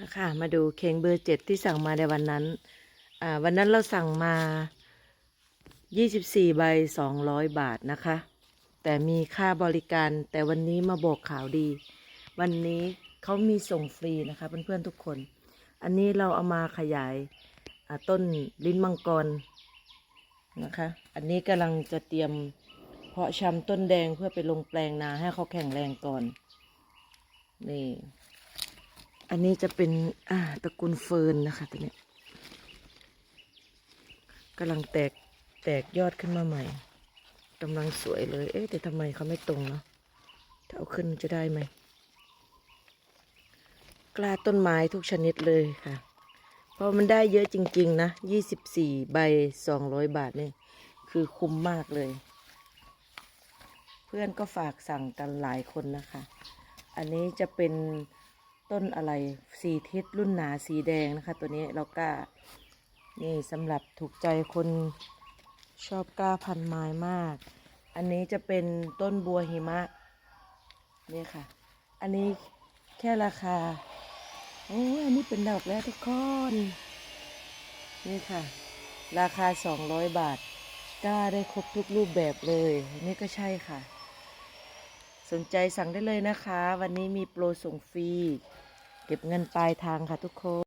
นะคะมาดูเค้งเบอร์เจ็ดที่สั่งมาในวันนั้น อ่า วันนั้นเราสั่งมา 24ใบ200 บาทนะคะ แต่มีค่าบริการแต่วันนี้มาบอกข่าวดี วันนี้เขามีส่งฟรีนะคะเพื่อนๆทุกคน อันนี้เราเอามาขยายอ่าต้นลิ้นมังกรนะคะ อันนี้กำลังจะเตรียมเพาะชำต้นแดงเพื่อไปลงแปลงนาให้เขาแข็งแรงก่อน นี่ อันนี้จะเป็นอ่าตระกูลเฟิร์นนะคะตัวนี้กำลังแตกแตกยอดขึ้นมาใหม่กำลังสวยเลย เอ๊ะแต่ทำไมเขาไม่ตรงเนาะถ้าเอาขึ้นจะได้ไหมกล้าต้นไม้ทุกชนิดเลยค่ะ เพราะมันได้เยอะจริง ๆ นะยี่สิบสี่ใบสองร้อยบาทนี่ คือคุ้มมากเลย เพื่อนก็ฝากสั่งกันหลายคนนะคะ อันนี้จะเป็น ต้นอะไรสีทิศรุ่นหนาสีแดงนะคะ ตัวนี้เรากล้า นี่สำหรับถูกใจคนชอบกล้าพันไม้มาก อันนี้จะเป็นต้นบัวหิมะนี่ค่ะ อันนี้แค่ราคา โอ้ยอันนี้เป็นดอกแล้วทุกคนนี่ค่ะ ราคา 200 บาทกล้าได้ครบทุกรูปแบบเลย นี่ก็ใช่ค่ะ สนใจสั่งได้เลยนะคะ วันนี้มีโปรส่งฟรี เก็บเงินปลายทางค่ะทุกคน